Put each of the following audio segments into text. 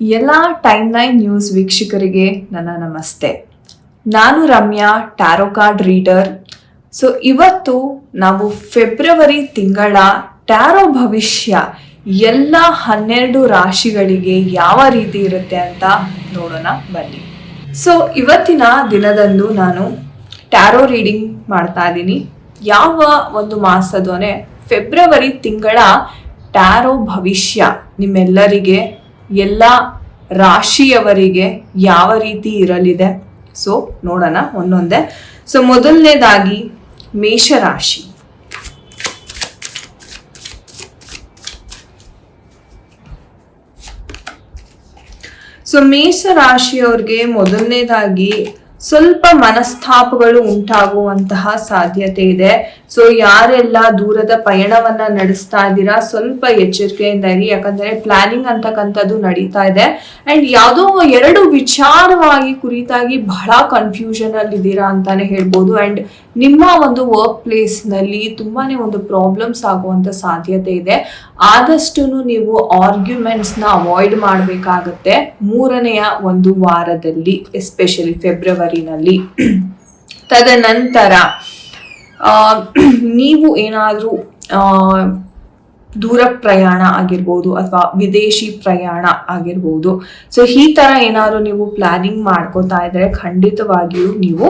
ಎಲ್ಲ time line news ವೀಕ್ಷಕರಿಗೆ ನನ್ನ ನಮಸ್ತೆ. ನಾನು Ramya tarot card reader so ಇವತ್ತು ನಾವು ಫೆಬ್ರವರಿ ತಿಂಗಳ ಟ್ಯಾರೋ ಭವಿಷ್ಯ ಎಲ್ಲ ಹನ್ನೆರಡು ರಾಶಿಗಳಿಗೆ ಯಾವ ರೀತಿ ಇರುತ್ತೆ ಅಂತ ನೋಡೋಣ ಬನ್ನಿ. ಸೊ ಇವತ್ತಿನ ದಿನದಂದು ನಾನು ಟ್ಯಾರೋ ರೀಡಿಂಗ್ ಮಾಡ್ತಾ ಇದ್ದೀನಿ. ಯಾವ ಒಂದು ಮಾಸದೋನೆ ಫೆಬ್ರವರಿ ತಿಂಗಳ ಟ್ಯಾರೋ ಭವಿಷ್ಯ ನಿಮ್ಮೆಲ್ಲರಿಗೆ ಎಲ್ಲ ರಾಶಿಯವರಿಗೆ ಯಾವ ರೀತಿ ಇರಲಿದೆ? ಸೊ ನೋಡೋಣ ಒಂದೊಂದೇ. ಸೊ ಮೊದಲನೇದಾಗಿ ಮೇಷರಾಶಿ. ಸೊ ಮೇಷ ರಾಶಿಯವ್ರಿಗೆ ಮೊದಲನೇದಾಗಿ ಸ್ವಲ್ಪ ಮನಸ್ತಾಪಗಳು ಉಂಟಾಗುವಂತಹ ಸಾಧ್ಯತೆ ಇದೆ. ಸೊ ಯಾರೆಲ್ಲ ದೂರದ ಪಯಣವನ್ನ ನಡೆಸ್ತಾ ಇದ್ದೀರಾ, ಸ್ವಲ್ಪ ಎಚ್ಚರಿಕೆಯಿಂದ ಇರಿ. ಯಾಕಂದ್ರೆ ಪ್ಲಾನಿಂಗ್ ಅಂತಕ್ಕಂಥದ್ದು ನಡೀತಾ ಇದೆ. ಅಂಡ್ ಯಾವುದೋ ಎರಡು ವಿಚಾರವಾಗಿ ಕುರಿತಾಗಿ ಬಹಳ ಕನ್ಫ್ಯೂಷನ್ ಅಲ್ಲಿ ಇದ್ದೀರಾ ಅಂತಾನೆ ಹೇಳ್ಬೋದು. ಅಂಡ್ ನಿಮ್ಮ ಒಂದು ವರ್ಕ್ ಪ್ಲೇಸ್ನಲ್ಲಿ ತುಂಬಾನೇ ಒಂದು ಪ್ರಾಬ್ಲಮ್ಸ್ ಆಗುವಂತ ಸಾಧ್ಯತೆ ಇದೆ. ಆದಷ್ಟು ನೀವು ಆರ್ಗ್ಯುಮೆಂಟ್ಸ್ನ ಅವಾಯ್ಡ್ ಮಾಡಬೇಕಾಗತ್ತೆ ಮೂರನೆಯ ಒಂದು ವಾರದಲ್ಲಿ ಎಸ್ಪೆಷಲಿ ಫೆಬ್ರವರಿನಲ್ಲಿ ತದನಂತರ ನೀವು ಏನಾದರೂ ದೂರ ಪ್ರಯಾಣ ಆಗಿರ್ಬೋದು ಅಥವಾ ವಿದೇಶಿ ಪ್ರಯಾಣ ಆಗಿರ್ಬೋದು. ಸೊ ಈ ಥರ ಏನಾದರೂ ನೀವು ಪ್ಲ್ಯಾನಿಂಗ್ ಮಾಡ್ಕೋತಾ ಇದ್ರೆ ಖಂಡಿತವಾಗಿಯೂ ನೀವು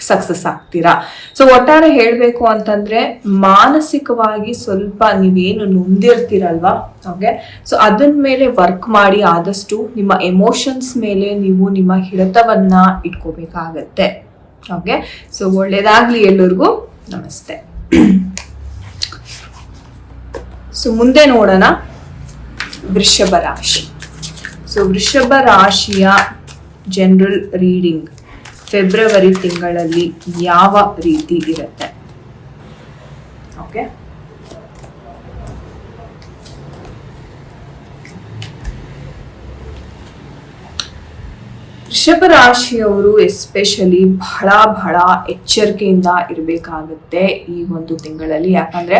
ಸಕ್ಸಸ್ ಆಗ್ತೀರಾ. ಸೊ ಒಟ್ಟಾರೆ ಹೇಳಬೇಕು ಅಂತಂದ್ರೆ, ಮಾನಸಿಕವಾಗಿ ಸ್ವಲ್ಪ ನೀವೇನು ನೊಂದಿರ್ತೀರಲ್ವಾ? ಓಕೆ ಸೊ ಅದನ್ ಮೇಲೆ ವರ್ಕ್ ಮಾಡಿ ಆದಷ್ಟು ನಿಮ್ಮ ಎಮೋಷನ್ಸ್ ಮೇಲೆ ನೀವು ನಿಮ್ಮ ಹಿಡಿತವನ್ನ ಇಟ್ಕೋಬೇಕಾಗತ್ತೆ. ಓಕೆ ಸೊ ಒಳ್ಳೇದಾಗ್ಲಿ ಎಲ್ಲರಿಗೂ. ನಮಸ್ತೆ. ಸೊ ಮುಂದೆ ನೋಡೋಣ ವೃಷಭ ರಾಶಿ. ಸೊ ವೃಷಭ ರಾಶಿಯ ಜನರಲ್ ರೀಡಿಂಗ್ ಫೆಬ್ರವರಿ ತಿಂಗಳಲ್ಲಿ ಯಾವ ರೀತಿ ಇರುತ್ತೆ? ಓಕೆ ವೃಷಭ ರಾಶಿಯವರು ಎಸ್ಪೆಷಲಿ ಬಹಳ ಬಹಳ ಎಚ್ಚರಿಕೆಯಿಂದ ಇರಬೇಕಾಗುತ್ತೆ ಈ ಒಂದು ತಿಂಗಳಲ್ಲಿ. ಯಾಕಂದ್ರೆ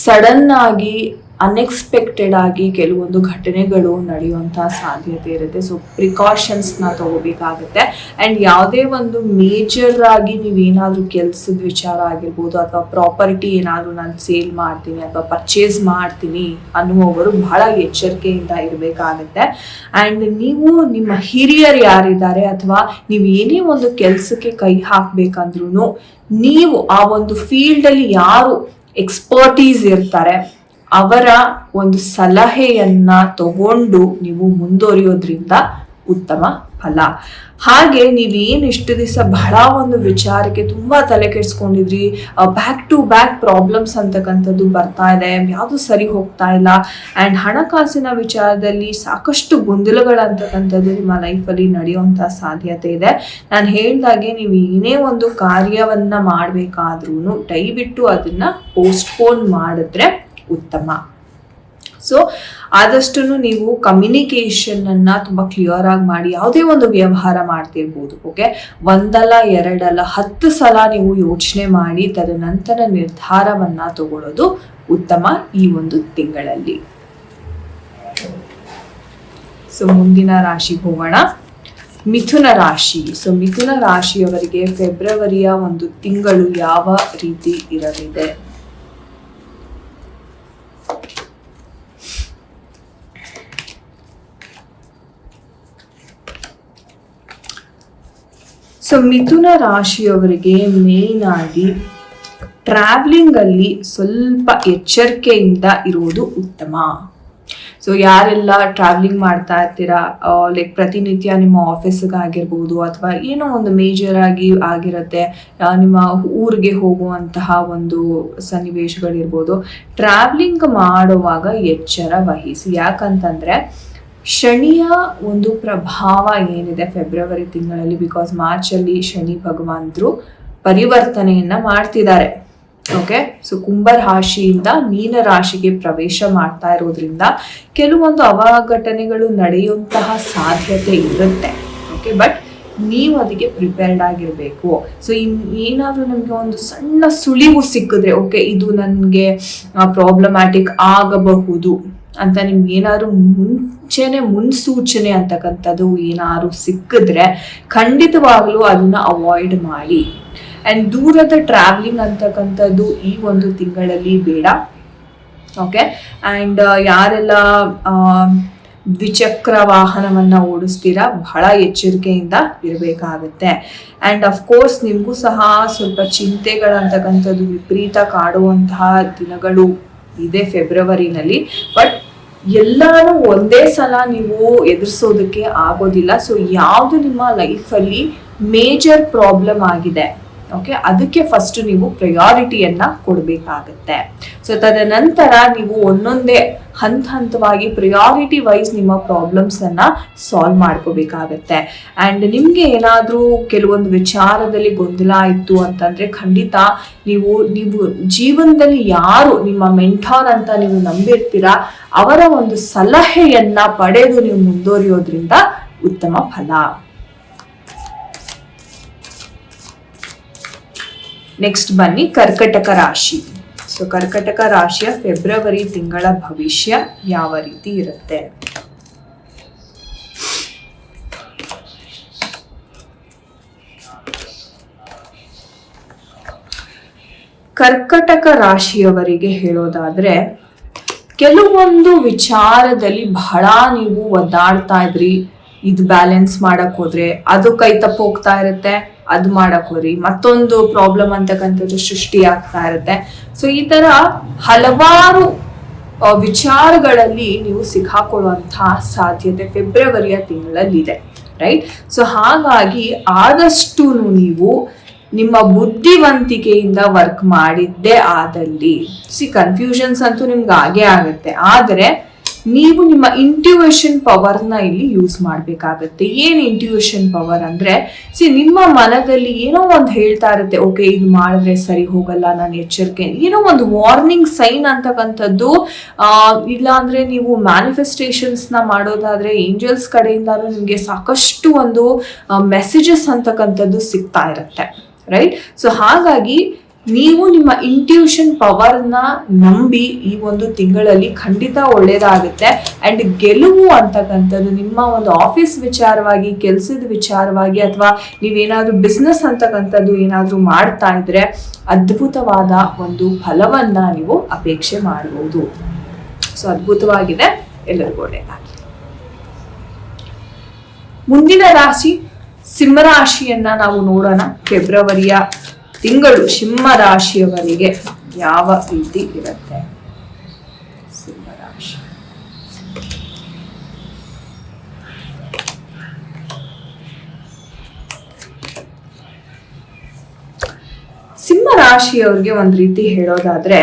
ಸಡನ್ ಆಗಿ ಅನ್ಎಕ್ಸ್ಪೆಕ್ಟೆಡ್ ಆಗಿ ಕೆಲವೊಂದು ಘಟನೆಗಳು ನಡೆಯುವಂತಹ ಸಾಧ್ಯತೆ ಇರುತ್ತೆ. ಸೊ ಪ್ರಿಕಾಷನ್ಸ್ನ ತಗೋಬೇಕಾಗುತ್ತೆ. ಆ್ಯಂಡ್ ಯಾವುದೇ ಒಂದು ಮೇಜರ್ ಆಗಿ ನೀವೇನಾದರೂ ಕೆಲಸದ ವಿಚಾರ ಆಗಿರ್ಬೋದು ಅಥವಾ ಪ್ರಾಪರ್ಟಿ ಏನಾದರೂ ನಾನು ಸೇಲ್ ಮಾಡ್ತೀನಿ ಅಥವಾ ಪರ್ಚೇಸ್ ಮಾಡ್ತೀನಿ ಅನ್ನುವವರು ಬಹಳ ಎಚ್ಚರಿಕೆಯಿಂದ ಇರಬೇಕಾಗುತ್ತೆ. ಆ್ಯಂಡ್ ನೀವು ನಿಮ್ಮ ಹಿರಿಯರು ಯಾರಿದ್ದಾರೆ ಅಥವಾ ನೀವು ಏನೇ ಒಂದು ಕೆಲಸಕ್ಕೆ ಕೈ ಹಾಕಬೇಕಂದ್ರೂ ನೀವು ಆ ಒಂದು ಫೀಲ್ಡಲ್ಲಿ ಯಾರು ಎಕ್ಸ್ಪರ್ಟೀಸ್ ಇರ್ತಾರೆ ಅವರ ಒಂದು ಸಲಹೆಯನ್ನ ತಗೊಂಡು ನೀವು ಮುಂದುವರಿಯೋದ್ರಿಂದ ಉತ್ತಮ ಫಲ. ಹಾಗೆ ನೀವೇನು ಇಷ್ಟು ದಿವಸ ಬಹಳ ಒಂದು ವಿಚಾರಕ್ಕೆ ತುಂಬ ತಲೆ ಕೆಡಿಸ್ಕೊಂಡಿದ್ರಿ ಬ್ಯಾಕ್ ಟು ಬ್ಯಾಕ್ ಪ್ರಾಬ್ಲಮ್ಸ್ ಅಂತಕ್ಕಂಥದ್ದು ಬರ್ತಾ ಇದೆ, ಯಾವುದು ಸರಿ ಹೋಗ್ತಾ ಇಲ್ಲ ಆ್ಯಂಡ್ ಹಣಕಾಸಿನ ವಿಚಾರದಲ್ಲಿ ಸಾಕಷ್ಟು ಗೊಂದಲಗಳಂತಕ್ಕಂಥದ್ದು ನಿಮ್ಮ ಲೈಫಲ್ಲಿ ನಡೆಯುವಂಥ ಸಾಧ್ಯತೆ ಇದೆ. ನಾನು ಹೇಳಿದಾಗೆ ನೀವು ಏನೇ ಒಂದು ಕಾರ್ಯವನ್ನು ಮಾಡಬೇಕಾದ್ರೂ ದಯವಿಟ್ಟು ಅದನ್ನು ಪೋಸ್ಟ್ಪೋನ್ ಮಾಡಿದ್ರೆ ಉತ್ತಮ. ಸೊ ಆದಷ್ಟು ನೀವು ಕಮ್ಯುನಿಕೇಶನ್ ತುಂಬ ತುಂಬಾ ಕ್ಲಿಯರ್ ಆಗಿ ಮಾಡಿ, ಯಾವುದೇ ಒಂದು ವ್ಯವಹಾರ ಮಾಡ್ತಿರ್ಬೋದು ಓಕೆ ಒಂದಲ್ಲ, ಎರಡಲ್ಲ, ಹತ್ತು ಸಲ ನೀವು ಯೋಚನೆ ಮಾಡಿ, ತದನಂತರ ನಿರ್ಧಾರವನ್ನು ತಗೊಳ್ಳೋದು ಉತ್ತಮ ಈ ಒಂದು ತಿಂಗಳಲ್ಲಿ. ಸೊ ಮುಂದಿನ ರಾಶಿಗೆ ಹೋಗೋಣ. ಮಿಥುನ ರಾಶಿ. ಸೊ ಮಿಥುನ ರಾಶಿಯವರಿಗೆ ಫೆಬ್ರವರಿಯ ಒಂದು ತಿಂಗಳು ಯಾವ ರೀತಿ ಇರಲಿದೆ? ಸೊ ಮಿಥುನ ರಾಶಿಯವರಿಗೆ ಮೇನ್ ಆಗಿ ಟ್ರಾವ್ಲಿಂಗ್ ಅಲ್ಲಿ ಸ್ವಲ್ಪ ಎಚ್ಚರಿಕೆಯಿಂದ ಇರುವುದು ಉತ್ತಮ. ಸೊ ಯಾರೆಲ್ಲ ಟ್ರಾವೆಲಿಂಗ್ ಮಾಡ್ತಾ ಇರ್ತೀರಾ ಲೈಕ್ ಪ್ರತಿನಿತ್ಯ ನಿಮ್ಮ ಆಫೀಸ್ಗೆ ಆಗಿರ್ಬೋದು ಅಥವಾ ಏನೋ ಒಂದು ಮೇಜರ್ ಆಗಿ ಆಗಿರುತ್ತೆ ನಿಮ್ಮ ಊರಿಗೆ ಹೋಗುವಂತಹ ಒಂದು ಸನ್ನಿವೇಶಗಳಿರ್ಬೋದು ಟ್ರಾವೆಲಿಂಗ್ ಮಾಡುವಾಗ ಎಚ್ಚರ ವಹಿಸಿ. ಯಾಕಂತಂದ್ರೆ ಶನಿಯ ಒಂದು ಪ್ರಭಾವ ಏನಿದೆ ಫೆಬ್ರವರಿ ತಿಂಗಳಲ್ಲಿ? ಬಿಕಾಸ್ ಮಾರ್ಚಲ್ಲಿ ಶನಿ ಭಗವಂತರು ಪರಿವರ್ತನೆಯನ್ನ ಮಾಡ್ತಿದ್ದಾರೆ. ಓಕೆ ಸೊ ಕುಂಭ ರಾಶಿಯಿಂದ ಮೀನ ರಾಶಿಗೆ ಪ್ರವೇಶ ಮಾಡ್ತಾ ಇರೋದ್ರಿಂದ ಕೆಲವೊಂದು ಅವಘಟನೆಗಳು ನಡೆಯುವಂತಹ ಸಾಧ್ಯತೆ ಇರುತ್ತೆ. ಓಕೆ ಬಟ್ ನೀವು ಅದಕ್ಕೆ ಪ್ರಿಪೇರ್ಡ್ ಆಗಿರಬೇಕು. ಸೊ ಏನಾದರೂ ನಮಗೆ ಒಂದು ಸಣ್ಣ ಸುಳಿವು ಸಿಕ್ಕಿದ್ರೆ ಓಕೆ ಇದು ನನಗೆ ಪ್ರಾಬ್ಲಮ್ಯಾಟಿಕ್ ಆಗಬಹುದು. ಅಂತ ನಿಮ್ಗೆ ಏನಾದ್ರು ಮುಂಚೆನೆ ಮುನ್ಸೂಚನೆ ಅಂತಕ್ಕಂಥದ್ದು ಏನಾದ್ರು ಸಿಕ್ಕಿದ್ರೆ ಖಂಡಿತವಾಗ್ಲೂ ಅದನ್ನ ಅವಾಯ್ಡ್ ಮಾಡಿ. ಆ್ಯಂಡ್ ದೂರದ ಟ್ರಾವೆಲಿಂಗ್ ಅಂತಕ್ಕಂಥದ್ದು ಈ ಒಂದು ತಿಂಗಳಲ್ಲಿ ಬೇಡ. ಓಕೆ ಆ್ಯಂಡ್ ಯಾರೆಲ್ಲ ದ್ವಿಚಕ್ರ ವಾಹನವನ್ನ ಓಡಿಸ್ತೀರಾ, ಬಹಳ ಎಚ್ಚರಿಕೆಯಿಂದ ಇರಬೇಕಾಗುತ್ತೆ. ಆ್ಯಂಡ್ ಅಫ್ಕೋರ್ಸ್ ನಿಮಗೂ ಸಹ ಸ್ವಲ್ಪ ಚಿಂತೆಗಳಂತಕ್ಕಂಥದ್ದು ವಿಪರೀತ ಕಾಡುವಂತಹ ದಿನಗಳು ಇದೆ ಫೆಬ್ರವರಿನಲ್ಲಿ ಬಟ್ ಎಲ್ಲಾನು ಒಂದೇ ಸಲ ನೀವು ಎದುರಿಸೋದಕ್ಕೆ ಆಗೋದಿಲ್ಲ. ಸೊ ಯಾವುದು ನಿಮ್ಮ ಲೈಫಲ್ಲಿ ಮೇಜರ್ ಪ್ರಾಬ್ಲಮ್ ಆಗಿದೆ. ಓಕೆ ಅದಕ್ಕೆ ಫಸ್ಟ್ ನೀವು ಪ್ರಯಾರಿಟಿಯನ್ನ ಕೊಡಬೇಕಾಗತ್ತೆ. ಸೊ ತದನಂತರ ನೀವು ಒಂದೊಂದೇ ಹಂತ ಹಂತವಾಗಿ ಪ್ರಿಯಾರಿಟಿ ವೈಸ್ ನಿಮ್ಮ ಪ್ರಾಬ್ಲಮ್ಸ್ ಅನ್ನ ಸಾಲ್ವ್ ಮಾಡ್ಕೋಬೇಕಾಗತ್ತೆ. ಅಂಡ್ ನಿಮ್ಗೆ ಏನಾದರೂ ಕೆಲವೊಂದು ವಿಚಾರದಲ್ಲಿ ಗೊಂದಲ ಇತ್ತು ಅಂತಂದ್ರೆ ಖಂಡಿತ ನೀವು ನೀವು ಜೀವನದಲ್ಲಿ ಯಾರು ನಿಮ್ಮ ಮೆಂಟಾರ್ ಅಂತ ನೀವು ನಂಬಿರ್ತೀರಾ, ಅವರ ಒಂದು ಸಲಹೆಯನ್ನ ಪಡೆದು ನೀವು ಮುಂದುವರಿಯೋದ್ರಿಂದ ಉತ್ತಮ ಫಲ. ನೆಕ್ಸ್ಟ್ ಬನ್ನಿ, ಕರ್ಕಟಕ ರಾಶಿ. ಸೊ ಕರ್ಕಟಕ ರಾಶಿಯ ಫೆಬ್ರವರಿ ತಿಂಗಳ ಭವಿಷ್ಯ ಯಾವ ರೀತಿ ಇರುತ್ತೆ? ಕರ್ಕಟಕ ರಾಶಿಯವರಿಗೆ ಹೇಳೋದಾದ್ರೆ, ಕೆಲವೊಂದು ವಿಚಾರದಲ್ಲಿ ಬಹಳ ನೀವು ಒದ್ದಾಡ್ತಾ ಇದ್ರಿ. ಇದು ಬ್ಯಾಲೆನ್ಸ್ ಮಾಡಕ್ ಹೋದ್ರೆ, ಅದು ಕೈ ತಪ್ಪು ಹೋಗ್ತಾ ಇರುತ್ತೆ. ಅದು ಮಾಡಕ್ ಮತ್ತೊಂದು ಪ್ರಾಬ್ಲಮ್ ಅಂತಕ್ಕಂಥದ್ದು ಸೃಷ್ಟಿ ಆಗ್ತಾ ಇರುತ್ತೆ. ಸೊ ಈ ತರ ಹಲವಾರು ವಿಚಾರಗಳಲ್ಲಿ ನೀವು ಸಿಕ್ಕಾಕೊಳ್ಳುವಂತಹ ಸಾಧ್ಯತೆ ಫೆಬ್ರವರಿಯ ತಿಂಗಳಲ್ಲಿದೆ ರೈಟ್ ಸೊ ಹಾಗಾಗಿ ಆದಷ್ಟು ನೀವು ನಿಮ್ಮ ಬುದ್ಧಿವಂತಿಕೆಯಿಂದ ವರ್ಕ್ ಮಾಡಿದ್ದೇ ಆದಲ್ಲಿ ಸಿ ಕನ್ಫ್ಯೂಷನ್ಸ್ ಅಂತೂ ನಿಮ್ಗೆ ಆಗೇ ಆಗುತ್ತೆ. ಆದರೆ ನೀವು ನಿಮ್ಮ ಇಂಟ್ಯೂಷನ್ ಪವರ್ನ ಇಲ್ಲಿ ಯೂಸ್ ಮಾಡಬೇಕಾಗತ್ತೆ. ಏನು ಇಂಟ್ಯೂಷನ್ ಪವರ್ ಅಂದರೆ ಸಿ ನಿಮ್ಮ ಮನದಲ್ಲಿ ಏನೋ ಒಂದು ಹೇಳ್ತಾ ಇರುತ್ತೆ ಓಕೆ ಇದು ಮಾಡಿದ್ರೆ ಸರಿ, ಹೋಗಲ್ಲ, ನಾನು ಎಚ್ಚರಿಕೆ. ಏನೋ ಒಂದು ವಾರ್ನಿಂಗ್ ಸೈನ್ ಅಂತಕ್ಕಂಥದ್ದು ಇಲ್ಲ ಅಂದರೆ ನೀವು ಮ್ಯಾನಿಫೆಸ್ಟೇಷನ್ಸ್ನ ಮಾಡೋದಾದ್ರೆ ಏಂಜಲ್ಸ್ ಕಡೆಯಿಂದಲೂ ನಿಮಗೆ ಸಾಕಷ್ಟು ಒಂದು ಮೆಸೇಜಸ್ ಅಂತಕ್ಕಂಥದ್ದು ಸಿಗ್ತಾ ಇರುತ್ತೆ ರೈಟ್ ಸೊ ಹಾಗಾಗಿ ನೀವು ನಿಮ್ಮ ಇಂಟ್ಯೂಷನ್ ಪವರ್ನ ನಂಬಿ ಈ ಒಂದು ತಿಂಗಳಲ್ಲಿ ಖಂಡಿತ ಒಳ್ಳೇದಾಗುತ್ತೆ. ಅಂಡ್ ಗೆಲುವು ಅಂತಕ್ಕಂಥದ್ದು ನಿಮ್ಮ ಒಂದು ಆಫೀಸ್ ವಿಚಾರವಾಗಿ, ಕೆಲಸದ ವಿಚಾರವಾಗಿ ಅಥವಾ ನೀವೇನಾದರೂ ಬಿಸ್ನೆಸ್ ಅಂತಕ್ಕಂಥದ್ದು ಏನಾದರೂ ಮಾಡ್ತಾ ಇದ್ರೆ ಅದ್ಭುತವಾದ ಒಂದು ಫಲವನ್ನ ನೀವು ಅಪೇಕ್ಷೆ ಮಾಡಬಹುದು ಸೊ ಅದ್ಭುತವಾಗಿದೆ. ಎಲ್ಲರಿಗೂ ಒಳ್ಳೆಯದಾಗಲಿ ಮುಂದಿನ ರಾಶಿ ಸಿಂಹರಾಶಿಯನ್ನ ನಾವು ನೋಡೋಣ. ಫೆಬ್ರವರಿಯ ತಿಂಗಳು ಸಿಂಹ ರಾಶಿಯವರಿಗೆ ಯಾವ ರೀತಿ ಇರುತ್ತೆ? ಸಿಂಹರಾಶಿ. ಸಿಂಹ ರಾಶಿಯವ್ರಿಗೆ ಒಂದ್ ರೀತಿ ಹೇಳೋದಾದ್ರೆ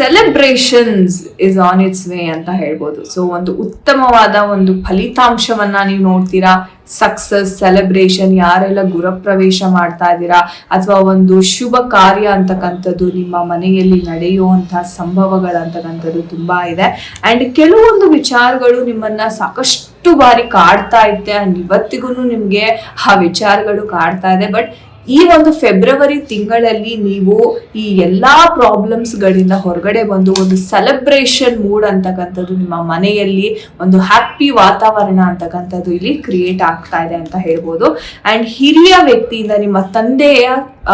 celebrations is on its way ಅಂತ ಹೇಳ್ಬೋದು. ಸೊ ಒಂದು ಉತ್ತಮವಾದ ಒಂದು ಫಲಿತಾಂಶವನ್ನ ನೀವು ನೋಡ್ತೀರಾ? ಸಕ್ಸಸ್ ಸೆಲೆಬ್ರೇಷನ್ ಯಾರೆಲ್ಲ ಗೃಹಪ್ರವೇಶ ಮಾಡ್ತಾ ಇದ್ದೀರಾ? ಅಥವಾ ಒಂದು ಶುಭ ಕಾರ್ಯ ಅಂತಕ್ಕಂಥದ್ದು ನಿಮ್ಮ ಮನೆಯಲ್ಲಿ ನಡೆಯುವಂತಹ ಸಂಭವಗಳಂತಕ್ಕಂಥದ್ದು ತುಂಬಾ ಇದೆ. ಅಂಡ್ ಕೆಲವೊಂದು ವಿಚಾರಗಳು ನಿಮ್ಮನ್ನ ಸಾಕಷ್ಟು ಬಾರಿ ಕಾಡ್ತಾ ಇತ್ತೆ. ಅಂಡ್ ಇವತ್ತಿಗೂ ನಿಮಗೆ ಆ ವಿಚಾರಗಳು ಕಾಡ್ತಾ ಇದೆ. ಬಟ್ ಈ ಒಂದು ಫೆಬ್ರವರಿ ತಿಂಗಳಲ್ಲಿ ನೀವು ಈ ಎಲ್ಲಾ ಪ್ರಾಬ್ಲಮ್ಸ್ ಗಳಿಂದ ಹೊರಗಡೆ ಬಂದು ಒಂದು ಸೆಲೆಬ್ರೇಷನ್ ಮೂಡ್ ಅಂತಕ್ಕಂಥದ್ದು, ನಿಮ್ಮ ಮನೆಯಲ್ಲಿ ಒಂದು ಹ್ಯಾಪಿ ವಾತಾವರಣ ಅಂತಕ್ಕಂಥದ್ದು ಇಲ್ಲಿ ಕ್ರಿಯೇಟ್ ಆಗ್ತಾ ಇದೆ ಅಂತ ಹೇಳ್ಬೋದು. ಅಂಡ್ ಹಿರಿಯ ವ್ಯಕ್ತಿಯಿಂದ ನಿಮ್ಮ ತಂದೆಯ,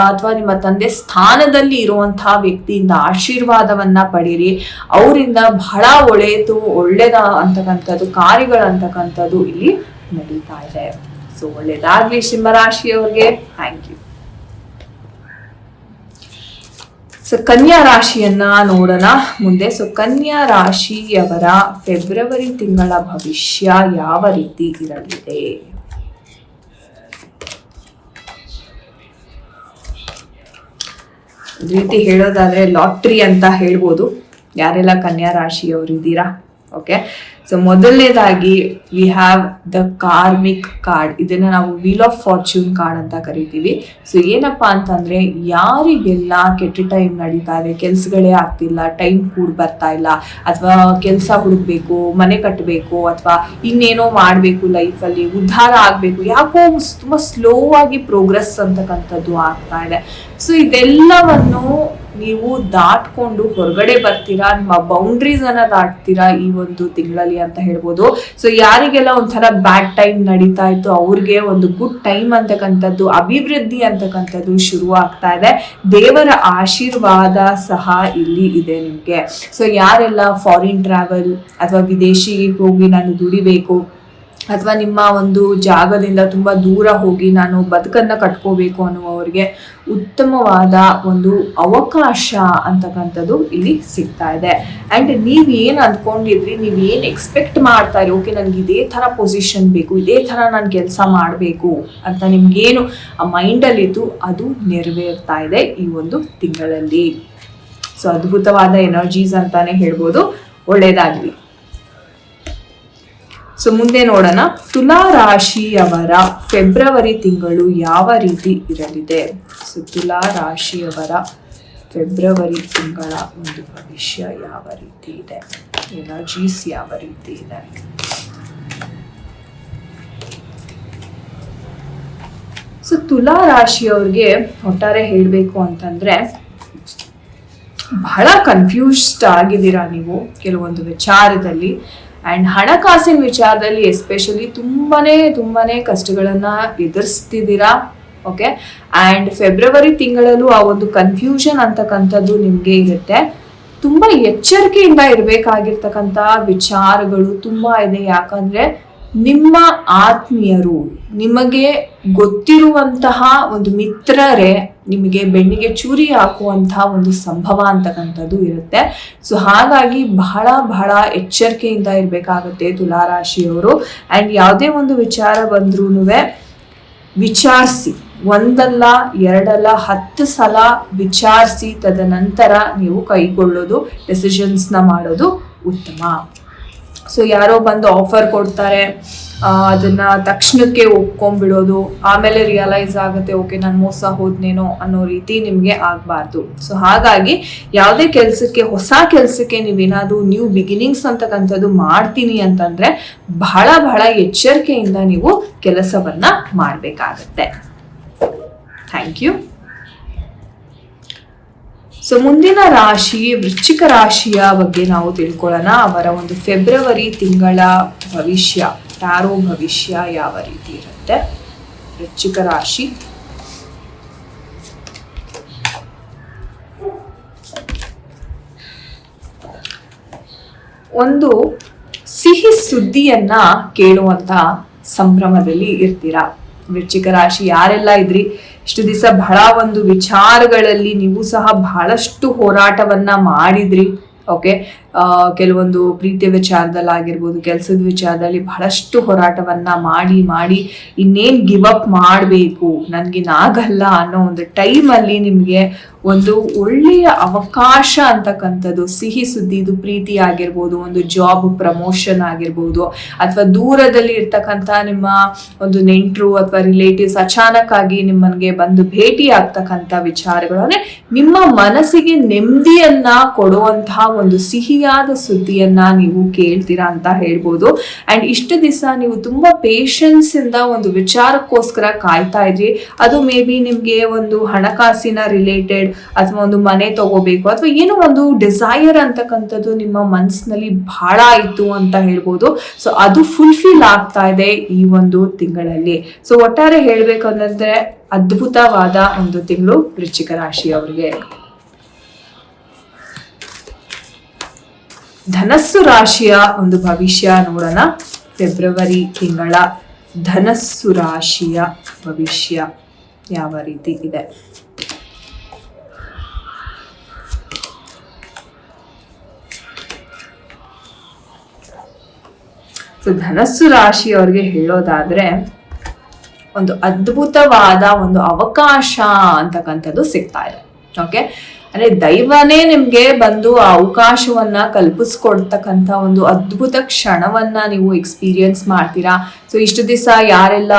ಅಥವಾ ನಿಮ್ಮ ತಂದೆ ಸ್ಥಾನದಲ್ಲಿ ಇರುವಂತಹ ವ್ಯಕ್ತಿಯಿಂದ ಆಶೀರ್ವಾದವನ್ನ ಪಡೀರಿ ಅವರಿಂದ ಬಹಳ ಒಳ್ಳೆಯದು, ಒಳ್ಳೇದ ಅಂತಕ್ಕಂಥದ್ದು ಕಾರ್ಯಗಳಂತಕ್ಕಂಥದ್ದು ಇಲ್ಲಿ ನಡೀತಾ ಇದೆ. ಸೊ ಒಳ್ಳೇದಾಗ್ಲಿ ಸಿಂಹರಾಶಿಯವ್ರಿಗೆ. ಥ್ಯಾಂಕ್ ಯು ಸೊ ಕನ್ಯಾ ರಾಶಿಯನ್ನ ನೋಡೋಣ ಮುಂದೆ. ಸೊ ಕನ್ಯಾ ರಾಶಿಯವರ ಫೆಬ್ರವರಿ ತಿಂಗಳ ಭವಿಷ್ಯ ಯಾವ ರೀತಿ ಇರಲಿದೆ? ರೀತಿ ಹೇಳೋದಾದ್ರೆ, ಲಾಟ್ರಿ ಅಂತ ಹೇಳ್ಬೋದು. ಯಾರೆಲ್ಲ ಕನ್ಯಾ ರಾಶಿಯವರು ಇದ್ದೀರಾ? ಓಕೆ ಸೊ ಮೊದಲನೇದಾಗಿ we have the karmic card ಇದನ್ನ ನಾವು ವೀಲ್ ಆಫ್ ಫಾರ್ಚೂನ್ ಕಾರ್ಡ್ ಅಂತ ಕರಿತೀವಿ. ಸೊ ಏನಪ್ಪ ಅಂತಂದ್ರೆ, ಯಾರಿಗೆಲ್ಲ ಕೆಟ್ಟ ಟೈಮ್ ನಡೀತಾ ಇದೆ, ಕೆಲ್ಸಗಳೇ ಆಗ್ತಿಲ್ಲ ಟೈಮ್ ಕೂಡ ಬರ್ತಾ ಇಲ್ಲ, ಅಥವಾ ಕೆಲಸ ಹುಡುಕ್ಬೇಕು, ಮನೆ ಕಟ್ಟಬೇಕು ಅಥವಾ ಇನ್ನೇನೋ ಮಾಡಬೇಕು ಲೈಫಲ್ಲಿ ಉದ್ಧಾರ ಆಗಬೇಕು, ಯಾಕೋ ತುಂಬಾ ಸ್ಲೋ ಆಗಿ ಪ್ರೋಗ್ರೆಸ್ ಅಂತಕ್ಕಂಥದ್ದು ಆಗ್ತಾ ಇದೆ. ಸೊ ಇದೆಲ್ಲವನ್ನು ನೀವು ದಾಟ್ಕೊಂಡು ಹೊರಗಡೆ ಬರ್ತೀರಾ, ನಿಮ್ಮ ಬೌಂಡ್ರೀಸ್ ಅನ್ನ ದಾಟ್ತೀರಾ ಈ ಒಂದು ತಿಂಗಳಲ್ಲಿ ಅಂತ ಹೇಳ್ಬೋದು. ಸೊ ಯಾರಿಗೆಲ್ಲ ಒಂಥರ ಬ್ಯಾಡ್ ಟೈಮ್ ನಡೀತಾ ಇತ್ತು, ಅವ್ರಿಗೆ ಒಂದು ಗುಡ್ ಟೈಮ್ ಅಂತಕ್ಕಂಥದ್ದು, ಅಭಿವೃದ್ಧಿ ಅಂತಕ್ಕಂಥದ್ದು ಶುರು ಆಗ್ತಾ ಇದೆ. ದೇವರ ಆಶೀರ್ವಾದ ಸಹ ಇಲ್ಲಿ ಇದೆ ನಿಮಗೆ. ಸೊ ಯಾರೆಲ್ಲ ಫಾರಿನ್ ಟ್ರಾವೆಲ್ ಅಥವಾ ವಿದೇಶಿಗೆ ಹೋಗಿ ನಾನು ದುಡಿಬೇಕು ಅಥವಾ ನಿಮ್ಮ ಒಂದು ಜಾಗದಿಂದ ತುಂಬ ದೂರ ಹೋಗಿ ನಾನು ಬದುಕನ್ನು ಕಟ್ಕೋಬೇಕು ಅನ್ನುವವರಿಗೆ ಉತ್ತಮವಾದ ಒಂದು ಅವಕಾಶ ಅಂತಕ್ಕಂಥದ್ದು ಇಲ್ಲಿ ಸಿಗ್ತಾ ಇದೆ. ಆ್ಯಂಡ್ ನೀವು ಏನು ಅಂದ್ಕೊಂಡಿದ್ರಿ ನೀವು ಏನು ಎಕ್ಸ್ಪೆಕ್ಟ್ ಮಾಡ್ತಾ ಇರಿ, ಓಕೆ ನನಗೆ ಇದೇ ಥರ ಪೊಸಿಷನ್ ಬೇಕು, ಇದೇ ಥರ ನಾನು ಕೆಲಸ ಮಾಡಬೇಕು ಅಂತ ನಿಮ್ಗೇನು ಆ ಮೈಂಡಲ್ಲಿತ್ತು ಅದು ನೆರವೇರ್ತಾ ಇದೆ ಈ ಒಂದು ತಿಂಗಳಲ್ಲಿ. ಸೊ ಅದ್ಭುತವಾದ ಎನರ್ಜೀಸ್ ಅಂತಾನೆ ಹೇಳ್ಬೋದು. ಒಳ್ಳೇದಾಗ್ಲಿ. ಸೊ ಮುಂದೆ ನೋಡೋಣ. ತುಲಾ ರಾಶಿಯವರ ಫೆಬ್ರವರಿ ತಿಂಗಳು ಯಾವ ರೀತಿ ಇರಲಿದೆ? ಸೊ ತುಲಾ ರಾಶಿಯವರ ಫೆಬ್ರವರಿ ತಿಂಗಳ ಒಂದು ಭವಿಷ್ಯ ಯಾವ ರೀತಿ ಇದೆ? ಎನರ್ಜೀಸ್ ಯಾವ ರೀತಿ ಇದೆ? ಸೊ ತುಲಾ ರಾಶಿಯವ್ರಿಗೆ ಒಟ್ಟಾರೆ ಹೇಳಬೇಕು ಅಂತಂದ್ರೆ, ಬಹಳ ಕನ್ಫ್ಯೂಸ್ಡ್ ಆಗಿದ್ದೀರಾ ನೀವು ಕೆಲವೊಂದು ವಿಚಾರದಲ್ಲಿ. ಆ್ಯಂಡ್ ಹಣಕಾಸಿನ ವಿಚಾರದಲ್ಲಿ ಎಸ್ಪೆಷಲಿ ತುಂಬಾನೇ ತುಂಬಾನೇ ಕಷ್ಟಗಳನ್ನು ಎದುರಿಸ್ತಿದ್ದೀರಾ? ಓಕೆ ಆ್ಯಂಡ್ ಫೆಬ್ರವರಿ ತಿಂಗಳಲ್ಲೂ ಆ ಒಂದು ಕನ್ಫ್ಯೂಷನ್ ಅಂತಕ್ಕಂಥದ್ದು ನಿಮಗೆ ಇರುತ್ತೆ. ತುಂಬ ಎಚ್ಚರಿಕೆಯಿಂದ ಇರಬೇಕಾಗಿರ್ತಕ್ಕಂಥ ವಿಚಾರಗಳು ತುಂಬ ಇದೆ. ಯಾಕಂದ್ರೆ ನಿಮ್ಮ ಆತ್ಮೀಯರು ನಿಮಗೆ ಗೊತ್ತಿರುವಂತಹ ಒಂದು ಮಿತ್ರರೇ ನಿಮಗೆ ಬೆನ್ನಿಗೆ ಚೂರಿ ಹಾಕುವಂತಹ ಒಂದು ಸಂಭವ ಅಂತಕ್ಕಂಥದ್ದು ಇರುತ್ತೆ. ಸೊ ಹಾಗಾಗಿ ಬಹಳ ಬಹಳ ಎಚ್ಚರಿಕೆಯಿಂದ ಇರಬೇಕಾಗುತ್ತೆ ತುಲಾರಾಶಿಯವರು. ಆ್ಯಂಡ್ ಯಾವುದೇ ಒಂದು ವಿಚಾರ ಬಂದ್ರೂ ವಿಚಾರಿಸಿ, ಒಂದಲ್ಲ, ಎರಡಲ್ಲ, ಹತ್ತು ಸಲ ವಿಚಾರಿಸಿ ತದನಂತರ ನೀವು ಕೈಗೊಳ್ಳೋದು ಡೆಸಿಷನ್ಸ್ನ ಮಾಡೋದು ಉತ್ತಮ. ಸೊ ಯಾರೋ ಬಂದು ಆಫರ್ ಕೊಡ್ತಾರೆ ಅದನ್ನ ತಕ್ಷಣಕ್ಕೆ ಒಪ್ಕೊಂಡ್ಬಿಡೋದು, ಆಮೇಲೆ ರಿಯಲೈಸ್ ಆಗುತ್ತೆ ಓಕೆ ನಾನು ಮೋಸ ಹೋದ್ನೇನೋ ಅನ್ನೋ ರೀತಿ ನಿಮಗೆ ಆಗಬಾರ್ದು. ಸೊ ಹಾಗಾಗಿ ಯಾವುದೇ ಕೆಲಸಕ್ಕೆ, ಹೊಸ ಕೆಲಸಕ್ಕೆ ನೀವೇನಾದ್ರೂ ನ್ಯೂ ಬಿಗಿನಿಂಗ್ಸ್ ಅಂತಕ್ಕಂಥದ್ದು ಮಾಡ್ತೀನಿ ಅಂತಂದ್ರೆ ಬಹಳ ಬಹಳ ಎಚ್ಚರಿಕೆಯಿಂದ ನೀವು ಕೆಲಸವನ್ನ ಮಾಡಬೇಕಾಗತ್ತೆ. ಥ್ಯಾಂಕ್ ಯು ಸೊ ಮುಂದಿನ ರಾಶಿ ವೃಶ್ಚಿಕ ರಾಶಿಯ ಬಗ್ಗೆ ನಾವು ತಿಳ್ಕೊಳ್ಳೋಣ. ಅವರ ಒಂದು ಫೆಬ್ರವರಿ ತಿಂಗಳ ಭವಿಷ್ಯ ಟ್ಯಾರೋ ಭವಿಷ್ಯ ಯಾವ ರೀತಿ ಇರುತ್ತೆ? ವೃಶ್ಚಿಕ ರಾಶಿ. ಒಂದು ಸಿಹಿ ಸುದ್ದಿಯನ್ನ ಕೇಳುವಂತ ಸಂಭ್ರಮದಲ್ಲಿ ಇರ್ತೀರಾ? ವೃಶ್ಚಿಕ ರಾಶಿ ಯಾರೆಲ್ಲ ಇದ್ರಿ? ಇಷ್ಟು ದಿವಸ ಬಹಳ ಒಂದು ವಿಚಾರಗಳಲ್ಲಿ ನೀವು ಸಹ ಬಹಳಷ್ಟು ಹೋರಾಟವನ್ನ ಮಾಡಿದ್ರಿ ಓಕೆ ಕೆಲವೊಂದು ಪ್ರೀತಿಯ ವಿಚಾರದಲ್ಲಿ ಆಗಿರ್ಬೋದು ಕೆಲಸದ ವಿಚಾರದಲ್ಲಿ ಬಹಳಷ್ಟು ಹೋರಾಟವನ್ನ ಮಾಡಿ ಮಾಡಿ ಇನ್ನೇನು ಗಿವ್ ಅಪ್ ಮಾಡಬೇಕು ನನಗಿನ್ನಾಗಲ್ಲ ಅನ್ನೋ ಒಂದು ಟೈಮಲ್ಲಿ ನಿಮಗೆ ಒಂದು ಒಳ್ಳೆಯ ಅವಕಾಶ ಅಂತಕ್ಕಂಥದ್ದು, ಸಿಹಿ ಸುದ್ದಿ ಇದು ಪ್ರೀತಿ ಆಗಿರ್ಬೋದು ಒಂದು ಜಾಬ್ ಪ್ರಮೋಷನ್ ಆಗಿರ್ಬೋದು, ಅಥವಾ ದೂರದಲ್ಲಿ ಇರ್ತಕ್ಕಂಥ ನಿಮ್ಮ ಒಂದು ನೆಂಟರು ಅಥವಾ ರಿಲೇಟಿವ್ಸ್ ಅಚಾನಕ್ ಆಗಿ ನಿಮ್ಮನ್ಗೆ ಬಂದು ಭೇಟಿ ಆಗ್ತಕ್ಕಂಥ ವಿಚಾರಗಳು, ಅಂದ್ರೆ ನಿಮ್ಮ ಮನಸ್ಸಿಗೆ ನೆಮ್ಮದಿಯನ್ನ ಕೊಡುವಂತಹ ಒಂದು ಸಿಹಿಯಾದ ಸುದ್ದಿಯನ್ನ ನೀವು ಕೇಳ್ತೀರಾ ಅಂತ ಹೇಳ್ಬೋದು. ಅಂಡ್ ಇಷ್ಟು ದಿವಸ ನೀವು ತುಂಬಾ ಪೇಷನ್ಸ್ ಇಂದ ಒಂದು ವಿಚಾರಕ್ಕೋಸ್ಕರ ಕಾಯ್ತಾ ಇದ್ರಿ. ಅದು ಮೇ ಬಿ ನಿಮ್ಗೆ ಒಂದು ಹಣಕಾಸಿನ ರಿಲೇಟೆಡ್ ಅಥವಾ ಒಂದು ಮನೆ ತಗೋಬೇಕು ಅಥವಾ ಏನೋ ಒಂದು ಡಿಸೈರ್ ಅಂತಕ್ಕಂಥದ್ದು ನಿಮ್ಮ ಮನಸ್ಸಿನಲ್ಲಿ ಬಹಳ ಇತ್ತು ಅಂತ ಹೇಳ್ಬೋದು. ಸೊ ಅದು ಫುಲ್ಫಿಲ್ ಆಗ್ತಾ ಇದೆ ಈ ಒಂದು ತಿಂಗಳಲ್ಲಿ. ಸೊ ಒಟ್ಟಾರೆ ಹೇಳ್ಬೇಕಂದ್ರೆ ಅದ್ಭುತವಾದ ಒಂದು ತಿಂಗಳು ವೃಶ್ಚಿಕ ರಾಶಿಯವರಿಗೆ. ಧನಸ್ಸು ರಾಶಿಯ ಒಂದು ಭವಿಷ್ಯ ನೋಡೋಣ. ಫೆಬ್ರವರಿ ತಿಂಗಳ ಧನಸ್ಸು ರಾಶಿಯ ಭವಿಷ್ಯ ಯಾವ ರೀತಿ ಇದೆ? ಸೊ, ಧನಸ್ಸು ರಾಶಿಯವ್ರಿಗೆ ಹೇಳೋದಾದ್ರೆ ಒಂದು ಅದ್ಭುತವಾದ ಒಂದು ಅವಕಾಶ ಅಂತಕ್ಕಂಥದ್ದು ಸಿಗ್ತಾ ಇದೆ. ಓಕೆ ಅಂದ್ರೆ ದೈವನೇ ನಿಮ್ಗೆ ಬಂದು ಆ ಅವಕಾಶವನ್ನ ಕಲ್ಪಿಸ್ಕೊಡ್ತಕ್ಕಂಥ ಒಂದು ಅದ್ಭುತ ಕ್ಷಣವನ್ನ ನೀವು ಎಕ್ಸ್ಪೀರಿಯನ್ಸ್ ಮಾಡ್ತೀರಾ? ಸೊ ಇಷ್ಟು ದಿವಸ ಯಾರೆಲ್ಲ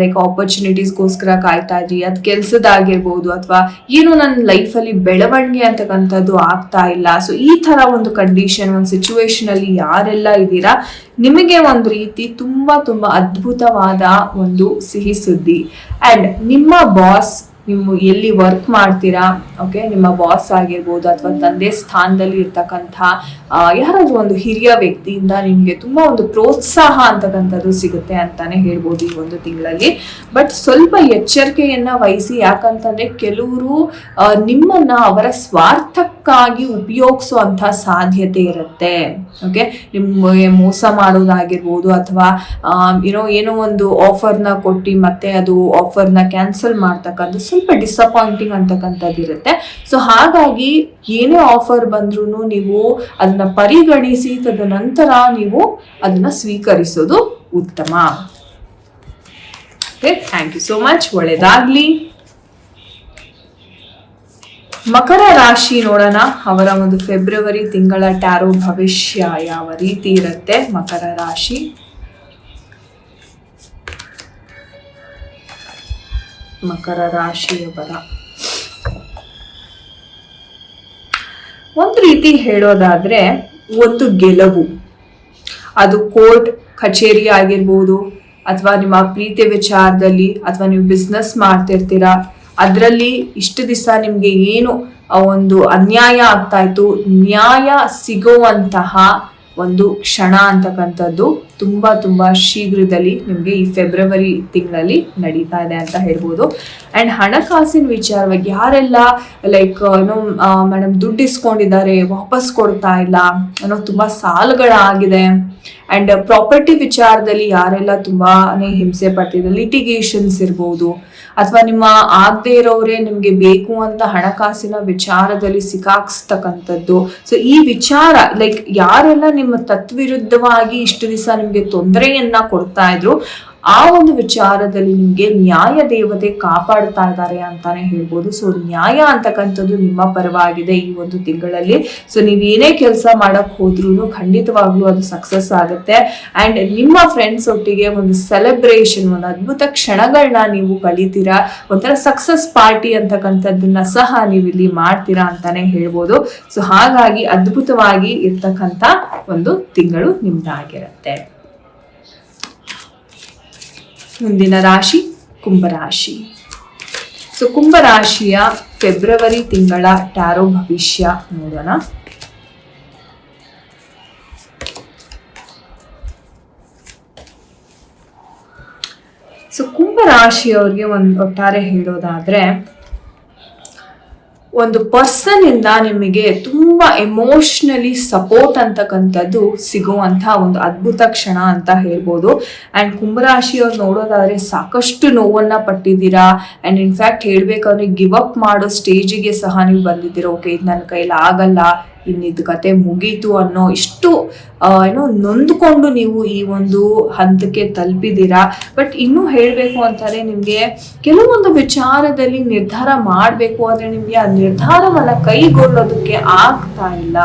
ಲೈಕ್ ಆಪರ್ಚುನಿಟೀಸ್ಗೋಸ್ಕರ ಕಾಯ್ತಾ ಇದ್ರಿ? ಅದು ಕೆಲ್ಸದಾಗಿರ್ಬೋದು ಅಥವಾ ಏನು ನನ್ನ ಲೈಫಲ್ಲಿ ಬೆಳವಣಿಗೆ ಅಂತಕ್ಕಂಥದ್ದು ಆಗ್ತಾ ಇಲ್ಲ. ಸೊ ಈ ತರ ಒಂದು ಕಂಡೀಷನ್ ಒಂದು ಸಿಚುವೇಶನ್ ಅಲ್ಲಿ ಯಾರೆಲ್ಲ ಇದ್ದೀರಾ? ನಿಮಗೆ ಒಂದು ರೀತಿ ತುಂಬಾ ತುಂಬಾ ಅದ್ಭುತವಾದ ಒಂದು ಸಿಹಿ ಸುದ್ದಿ. ಅಂಡ್ ನಿಮ್ಮ ಬಾಸ್ ನೀವು ಎಲ್ಲಿ ವರ್ಕ್ ಮಾಡ್ತೀರಾ ಓಕೆ ನಿಮ್ಮ ಬಾಸ್ ಆಗಿರ್ಬೋದು ಅಥವಾ ತಂದೆ ಸ್ಥಾನದಲ್ಲಿ ಇರ್ತಕ್ಕಂಥ ಯಾರಾದರೂ ಒಂದು ಹಿರಿಯ ವ್ಯಕ್ತಿಯಿಂದ ನಿಮಗೆ ತುಂಬ ಒಂದು ಪ್ರೋತ್ಸಾಹ ಅಂತಕ್ಕಂಥದ್ದು ಸಿಗುತ್ತೆ ಅಂತಾನೆ ಹೇಳ್ಬೋದು ಈ ಒಂದು ತಿಂಗಳಲ್ಲಿ. ಬಟ್ ಸ್ವಲ್ಪ ಎಚ್ಚರಿಕೆಯನ್ನ ವಹಿಸಿ, ಯಾಕಂತಂದ್ರೆ ಕೆಲವರು ನಿಮ್ಮನ್ನ ಅವರ ಸ್ವಾರ್ಥಕ್ಕಾಗಿ ಉಪಯೋಗಿಸುವಂತ ಸಾಧ್ಯತೆ ಇರುತ್ತೆ ಓಕೆ ನಿಮಗೆ ಮೋಸ ಮಾಡೋದಾಗಿರ್ಬೋದು ಅಥವಾ ಏನೋ ಏನೋ ಒಂದು ಆಫರ್ನ ಕೊಟ್ಟು ಮತ್ತೆ ಅದು ಆಫರ್ನ ಕ್ಯಾನ್ಸಲ್ ಮಾಡ್ತಕ್ಕಂಥ ಸ್ವಲ್ಪ ಡಿಸಪಾಯಿಂಟಿಂಗ್ ಅಂತಕ್ಕಂಥದ್ದು ಇರುತ್ತೆ. ಸೊ ಹಾಗಾಗಿ ಏನೇ ಆಫರ್ ಬಂದ್ರೂ ನೀವು ಅದನ್ನ ಪರಿಗಣಿಸಿ, ತದನಂತರ ನೀವು ಅದನ್ನ ಸ್ವೀಕರಿಸೋದು ಉತ್ತಮ. Okay thank you so much ಒಳ್ಳೇದಾಗ್ಲಿ. ಮಕರ ರಾಶಿ ನೋಡೋಣ. ಅವರ ಒಂದು ಫೆಬ್ರವರಿ ತಿಂಗಳ ಟ್ಯಾರೋ ಭವಿಷ್ಯ ಯಾವ ರೀತಿ ಇರುತ್ತೆ? ಮಕರ ರಾಶಿ. ಮಕರ ರಾಶಿಯವರ ಒಂದು ರೀತಿ ಹೇಳೋದಾದ್ರೆ ಒಂದು ಗೆಲುವು. ಅದು ಕೋರ್ಟ್, ಕಚೇರಿ ಆಗಿರ್ಬೋದು, ಅಥವಾ ನಿಮ್ಮ ಪ್ರೀತಿ ವಿಚಾರದಲ್ಲಿ, ಅಥವಾ ನೀವು ಬಿಸ್ನೆಸ್ ಮಾಡ್ತಿರ್ತೀರಾ, ಅದರಲ್ಲಿ ಇಷ್ಟು ದಿವಸ ನಿಮಗೆ ಏನು ಒಂದು ಅನ್ಯಾಯ ಆಗ್ತಾ ಇತ್ತು, ನ್ಯಾಯ ಸಿಗುವಂತಹ ಒಂದು ಕ್ಷಣ ಅಂತಕ್ಕಂಥದ್ದು ತುಂಬಾ ತುಂಬಾ ಶೀಘ್ರದಲ್ಲಿ ನಿಮಗೆ ಈ ಫೆಬ್ರವರಿ ತಿಂಗಳಲ್ಲಿ ನಡೀತಾ ಇದೆ ಅಂತ ಹೇಳ್ಬೋದು. ಅಂಡ್ ಹಣಕಾಸಿನ ವಿಚಾರವಾಗಿ ಯಾರೆಲ್ಲ ಲೈಕ್ ಏನೋ ಮೇಡಮ್ ದುಡ್ಡು ಇಸ್ಕೊಂಡಿದ್ದಾರೆ, ವಾಪಸ್ ಕೊಡ್ತಾ ಇಲ್ಲ ಅನ್ನೋ ತುಂಬಾ ಸಾಲಗಳಾಗಿದೆ. ಅಂಡ್ ಪ್ರಾಪರ್ಟಿ ವಿಚಾರದಲ್ಲಿ ಯಾರೆಲ್ಲ ತುಂಬಾ ಹಿಂಸೆ ಪಡ್ತಿದ್ದಾರೆ ಲಿಟಿಗೇಷನ್ಸ್ ಇರ್ಬೋದು. ಅಥವಾ ನಿಮ್ಮ ಆಗದೆ ಇರೋರೇ ನಿಮ್ಗೆ ಬೇಕು ಅಂತ ಹಣಕಾಸಿನ ವಿಚಾರದಲ್ಲಿ ಸಿಕ್ಕಾಕ್ಸ್ತಕ್ಕಂಥದ್ದು. ಸೊ ಈ ವಿಚಾರ ಲೈಕ್ ಯಾರೆಲ್ಲ ನಿಮ್ಮ ತತ್ವಿರುದ್ಧವಾಗಿ ಇಷ್ಟು ದಿವಸ ನಿಮ್ಗೆ ತೊಂದರೆಯನ್ನ ಕೊಡ್ತಾ ಇದ್ರು ಆ ಒಂದು ವಿಚಾರದಲ್ಲಿ ನಿಮಗೆ ನ್ಯಾಯ ದೇವತೆ ಕಾಪಾಡ್ತಾ ಇದ್ದಾರೆ ಅಂತಾನೆ ಹೇಳ್ಬೋದು. ಸೊ ನ್ಯಾಯ ಅಂತಕ್ಕಂಥದ್ದು ನಿಮ್ಮ ಪರವಾಗಿದೆ ಈ ಒಂದು ತಿಂಗಳಲ್ಲಿ. ಸೊ ನೀವೇನೇ ಕೆಲಸ ಮಾಡಕ್ ಹೋದ್ರೂ ಖಂಡಿತವಾಗ್ಲೂ ಅದು ಸಕ್ಸಸ್ ಆಗುತ್ತೆ. ಅಂಡ್ ನಿಮ್ಮ ಫ್ರೆಂಡ್ಸ್ ಒಟ್ಟಿಗೆ ಒಂದು ಸೆಲೆಬ್ರೇಷನ್ ಒಂದು ಅದ್ಭುತ ಕ್ಷಣಗಳನ್ನ ನೀವು ಕಲಿತೀರಾ ಒಂಥರ ಸಕ್ಸಸ್ ಪಾರ್ಟಿ ಅಂತಕ್ಕಂಥದ್ದನ್ನ ಸಹ ನೀವು ಇಲ್ಲಿ ಮಾಡ್ತೀರಾ ಅಂತಾನೆ ಹೇಳ್ಬೋದು. ಸೊ ಹಾಗಾಗಿ ಅದ್ಭುತವಾಗಿ ಇರ್ತಕ್ಕಂಥ ಒಂದು ತಿಂಗಳು ನಿಮ್ದಾಗಿರುತ್ತೆ. ಮುಂದಿನ ರಾಶಿ ಕುಂಭರಾಶಿ. ಸೊ ಕುಂಭರಾಶಿಯ ಫೆಬ್ರವರಿ ತಿಂಗಳ ಟ್ಯಾರೋ ಭವಿಷ್ಯ ನೋಡೋಣ. ಸೊ ಕುಂಭರಾಶಿಯವ್ರಿಗೆ ಒಂದು ಒಟ್ಟಾರೆ ಹೇಳೋದಾದ್ರೆ ಒಂದು ಪರ್ಸನ್ ಇಂದ ನಿಮಗೆ ತುಂಬಾ ಎಮೋಷನಲಿ ಸಪೋರ್ಟ್ ಅಂತಕ್ಕಂಥದ್ದು ಸಿಗುವಂತ ಒಂದು ಅದ್ಭುತ ಕ್ಷಣ ಅಂತ ಹೇಳ್ಬೋದು. ಅಂಡ್ ಕುಂಭರಾಶಿಯವ್ರು ನೋಡೋದಾದ್ರೆ ಸಾಕಷ್ಟು ನೋವನ್ನ ಪಟ್ಟಿದ್ದೀರಾ? ಅಂಡ್ ಇನ್ಫ್ಯಾಕ್ಟ್ ಹೇಳ್ಬೇಕಂದ್ರೆ ಗಿವ್ ಅಪ್ ಮಾಡೋ ಸ್ಟೇಜಿಗೆ ಸಹ ನೀವು ಬಂದಿದ್ದೀರಾ? ಓಕೆ ಇದು ನನ್ನ ಕೈಲಿ ಆಗಲ್ಲ. ಇನ್ನಿದ್ ಕತೆ ಮುಗೀತು ಅನ್ನೋ ಇಷ್ಟು ಏನೋ ನೊಂದ್ಕೊಂಡು ನೀವು ಈ ಒಂದು ಹಂತಕ್ಕೆ ತಲುಪಿದ್ದೀರಾ? ಬಟ್ ಇನ್ನೂ ಹೇಳಬೇಕು ಅಂತಾರೆ ನಿಮಗೆ, ಕೆಲವೊಂದು ವಿಚಾರದಲ್ಲಿ ನಿರ್ಧಾರ ಮಾಡಬೇಕು ಅಂದರೆ ನಿಮಗೆ ಆ ನಿರ್ಧಾರವನ್ನ ಕೈಗೊಳ್ಳೋದಕ್ಕೆ ಆಗ್ತಾ ಇಲ್ಲ.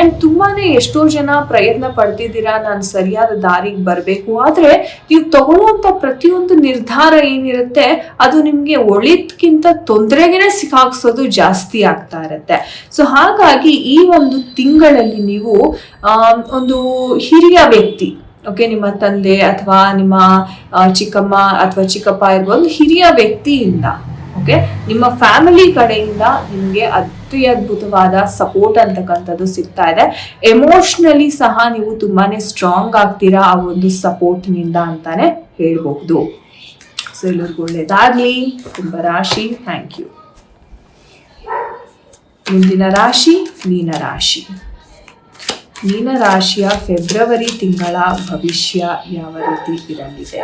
ಅಂಡ್ ತುಂಬಾನೇ ಎಷ್ಟೋ ಜನ ಪ್ರಯತ್ನ ಪಡ್ತಿದ್ದೀರಾ, ನಾನು ಸರಿಯಾದ ದಾರಿಗೆ ಬರಬೇಕು. ಆದರೆ ನೀವು ತಗೊಳ್ಳುವಂಥ ಪ್ರತಿಯೊಂದು ನಿರ್ಧಾರ ಏನಿರುತ್ತೆ, ಅದು ನಿಮಗೆ ಒಳಿದ್ಕಿಂತ ತೊಂದರೆಗೇನೆ ಸಿಕ್ಕಾಕ್ಸೋದು ಜಾಸ್ತಿ ಆಗ್ತಾ ಇರುತ್ತೆ. ಸೊ ಹಾಗಾಗಿ ಈ ಒಂದು ತಿಂಗಳಲ್ಲಿ ನೀವು ಒಂದು ಹಿರಿಯ ವ್ಯಕ್ತಿ ಓಕೆ ನಿಮ್ಮ ತಂದೆ ಅಥವಾ ನಿಮ್ಮ ಚಿಕ್ಕಮ್ಮ ಅಥವಾ ಚಿಕ್ಕಪ್ಪ ಇರ್ಬೋದು ಒಂದು ಹಿರಿಯ ವ್ಯಕ್ತಿಯಿಂದ ಓಕೆ ನಿಮ್ಮ ಫ್ಯಾಮಿಲಿ ಕಡೆಯಿಂದ ನಿಮಗೆ ಅತ್ಯದ್ಭುತವಾದ ಸಪೋರ್ಟ್ ಅಂತಕ್ಕಂಥದ್ದು ಸಿಗ್ತಾ ಇದೆ. ಎಮೋಷ್ನಲಿ ಸಹ ನೀವು ತುಂಬಾನೇ ಸ್ಟ್ರಾಂಗ್ ಆಗ್ತೀರಾ ಆ ಒಂದು ಸಪೋರ್ಟ್ನಿಂದ ಅಂತಾನೆ ಹೇಳ್ಬಹುದು. ಸೊ ಎಲ್ಲರಿಗೂ ಒಳ್ಳೆಯದಾಗಲಿ ತುಂಬ ರಾಶಿ ಥ್ಯಾಂಕ್ ಯು ಮುಂದಿನ ರಾಶಿ ಮೀನರಾಶಿ ಮೀನರಾಶಿಯ ಫೆಬ್ರವರಿ ತಿಂಗಳ ಭವಿಷ್ಯ ಯಾವ ರೀತಿ ಇರಲಿದೆ?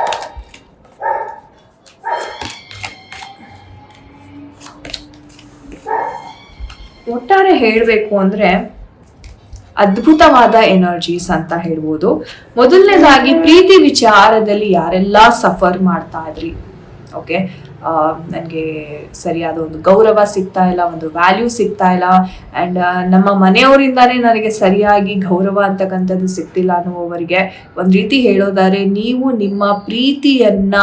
ಒಟ್ಟಾರೆ ಹೇಳಬೇಕು ಅಂದರೆ ಅದ್ಭುತವಾದ ಎನರ್ಜೀಸ್ ಅಂತ ಹೇಳ್ಬೋದು. ಮೊದಲನೇದಾಗಿ ಪ್ರೀತಿ ವಿಚಾರದಲ್ಲಿ ಯಾರೆಲ್ಲ ಸಫರ್ ಮಾಡ್ತಾ ಇದ್ರಿ? ಓಕೆ ನನಗೆ ಸರಿಯಾದ ಒಂದು ಗೌರವ ಸಿಗ್ತಾ ಇಲ್ಲ, ಒಂದು ವ್ಯಾಲ್ಯೂ ಸಿಗ್ತಾ ಇಲ್ಲ. ಆ್ಯಂಡ್ ನಮ್ಮ ಮನೆಯವರಿಂದಾನೇ ನನಗೆ ಸರಿಯಾಗಿ ಗೌರವ ಅಂತಕ್ಕಂಥದ್ದು ಸಿಗ್ತಿಲ್ಲ ಅನ್ನುವವರಿಗೆ ಒಂದು ರೀತಿ ಹೇಳೋದಾದ್ರೆ, ನೀವು ನಿಮ್ಮ ಪ್ರೀತಿಯನ್ನ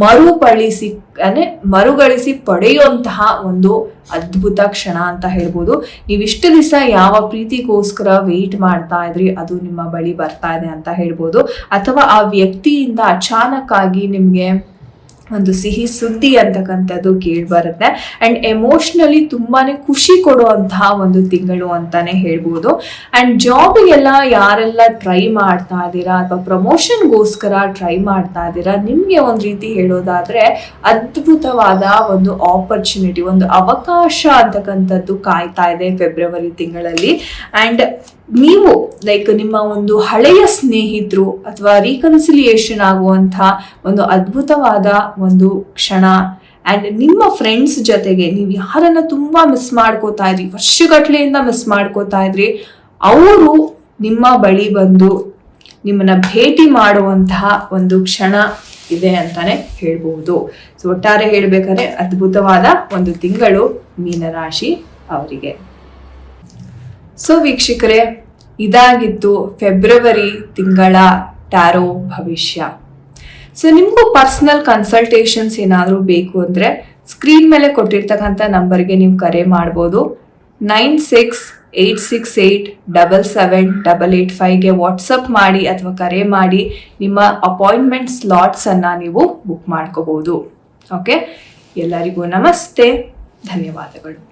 ಮರುಪಳಿಸಿ ಅಂದರೆ ಮರುಗಳಿಸಿ ಪಡೆಯುವಂತಹ ಒಂದು ಅದ್ಭುತ ಕ್ಷಣ ಅಂತ ಹೇಳ್ಬೋದು. ನೀವಿಷ್ಟು ದಿವಸ ಯಾವ ಪ್ರೀತಿಗೋಸ್ಕರ ವೆಯ್ಟ್ ಮಾಡ್ತಾ ಇದ್ರಿ, ಅದು ನಿಮ್ಮ ಬಳಿ ಬರ್ತಾ ಇದೆ ಅಂತ ಹೇಳ್ಬೋದು. ಅಥವಾ ಆ ವ್ಯಕ್ತಿಯಿಂದ ಅಚಾನಕ್ ನಿಮಗೆ ಒಂದು ಸಿಹಿ ಸುದ್ದಿ ಅಂತಕ್ಕಂಥದ್ದು ಕೇಳಿ ಬರುತ್ತೆ ಅಂಡ್ ಎಮೋಷ್ನಲಿ ತುಂಬಾನೇ ಖುಷಿ ಕೊಡುವಂತಹ ಒಂದು ತಿಂಗಳು ಅಂತಾನೆ ಹೇಳ್ಬೋದು. ಅಂಡ್ ಜಾಬಿಗೆಲ್ಲ ಯಾರೆಲ್ಲ ಟ್ರೈ ಮಾಡ್ತಾ ಇದ್ದೀರಾ ಅಥವಾ ಪ್ರಮೋಷನ್ಗೋಸ್ಕರ ಟ್ರೈ ಮಾಡ್ತಾ ಇದ್ದೀರಾ, ನಿಮಗೆ ಒಂದು ರೀತಿ ಹೇಳೋದಾದ್ರೆ ಅದ್ಭುತವಾದ ಒಂದು ಆಪರ್ಚುನಿಟಿ ಒಂದು ಅವಕಾಶ ಅಂತಕ್ಕಂಥದ್ದು ಕಾಯ್ತಾ ಇದೆ ಫೆಬ್ರವರಿ ತಿಂಗಳಲ್ಲಿ. ಅಂಡ್ ನೀವು ಲೈಕ್ ನಿಮ್ಮ ಒಂದು ಹಳೆಯ ಸ್ನೇಹಿತರು ಅಥವಾ ರೀಕನ್ಸಿಲಿಯೇಷನ್ ಆಗುವಂಥ ಒಂದು ಅದ್ಭುತವಾದ ಒಂದು ಕ್ಷಣ. ಆ್ಯಂಡ್ ನಿಮ್ಮ ಫ್ರೆಂಡ್ಸ್ ಜೊತೆಗೆ ನೀವು ಯಾರನ್ನ ತುಂಬ ಮಿಸ್ ಮಾಡ್ಕೋತಾ ಇದ್ರಿ ವರ್ಷಗಟ್ಟಲೆಯಿಂದ ಮಿಸ್ ಮಾಡ್ಕೋತಾ ಇದ್ರಿ, ಅವರು ನಿಮ್ಮ ಬಳಿ ಬಂದು ನಿಮ್ಮನ್ನ ಭೇಟಿ ಮಾಡುವಂತಹ ಒಂದು ಕ್ಷಣ ಇದೆ ಅಂತಾನೆ ಹೇಳ್ಬಹುದು. ಸೊ ಒಟ್ಟಾರೆ ಹೇಳ್ಬೇಕಾದ್ರೆ ಅದ್ಭುತವಾದ ಒಂದು ತಿಂಗಳು ಮೀನರಾಶಿ ಅವರಿಗೆ. ಸೊ ವೀಕ್ಷಕರೇ ಇದಾಗಿತ್ತು ಫೆಬ್ರವರಿ ತಿಂಗಳ ಟ್ಯಾರೋ ಭವಿಷ್ಯ. ಸೊ ನಿಮಗೂ ಪರ್ಸನಲ್ ಕನ್ಸಲ್ಟೇಷನ್ಸ್ ಏನಾದರೂ ಬೇಕು ಅಂದರೆ ಸ್ಕ್ರೀನ್ ಮೇಲೆ ಕೊಟ್ಟಿರ್ತಕ್ಕಂಥ ನಂಬರ್ಗೆ ನೀವು ಕರೆ ಮಾಡ್ಬೋದು. Nine six eight six eight double seven double eight ಫೈವ್ಗೆ WhatsApp ಮಾಡಿ ಅಥವಾ ಕರೆ ಮಾಡಿ ನಿಮ್ಮ ಅಪಾಯಿಂಟ್ಮೆಂಟ್ ಸ್ಲಾಟ್ಸನ್ನು ನೀವು ಬುಕ್ ಮಾಡ್ಕೋಬೋದು. ಓಕೆ? ಎಲ್ಲರಿಗೂ ನಮಸ್ತೆ. ಧನ್ಯವಾದಗಳು.